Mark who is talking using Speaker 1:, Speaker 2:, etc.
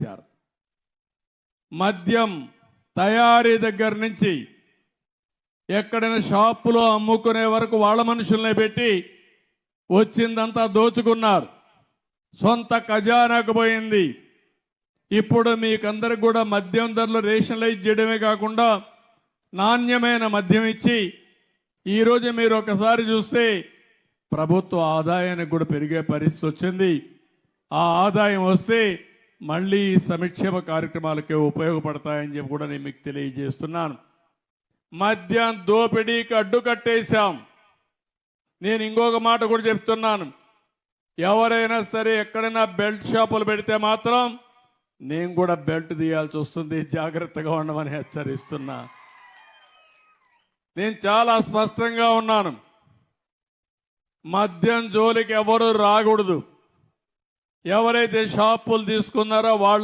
Speaker 1: ఇచ్చారు మద్యం తయారీ దగ్గర నుంచి ఎక్కడైనా షాపులో అమ్ముకునే వరకు వాళ్ళ మనుషుల్ని పెట్టి వచ్చిందంతా దోచుకున్నారు. సొంత ఖజానాకు పోయింది. ఇప్పుడు మీకందరికి కూడా మద్యం ధరలు రేషనలైజ్ చేయడమే కాకుండా నాణ్యమైన మద్యం ఇచ్చి ఈరోజు మీరు ఒకసారి చూస్తే ప్రభుత్వ ఆదాయానికి కూడా పెరిగే పరిస్థితి వచ్చింది. ఆ ఆదాయం వస్తే మళ్ళీ ఈ సంక్షేమ కార్యక్రమాలకే ఉపయోగపడతాయని చెప్పి కూడా నేను మీకు తెలియజేస్తున్నాను. మద్యం దోపిడీకి అడ్డు కట్టేశాం. నేను ఇంకొక మాట కూడా చెప్తున్నాను. ఎవరైనా సరే ఎక్కడైనా బెల్ట్ షాపులు పెడితే మాత్రం నేను కూడా బెల్ట్ తీయాల్సి వస్తుంది జాగ్రత్తగా ఉండమని హెచ్చరిస్తున్నా. నేను చాలా స్పష్టంగా ఉన్నాను. మద్యం జోలికి ఎవరు రాకూడదు. ఎవరైతే షాపులు తీసుకున్నారో వాళ్ళు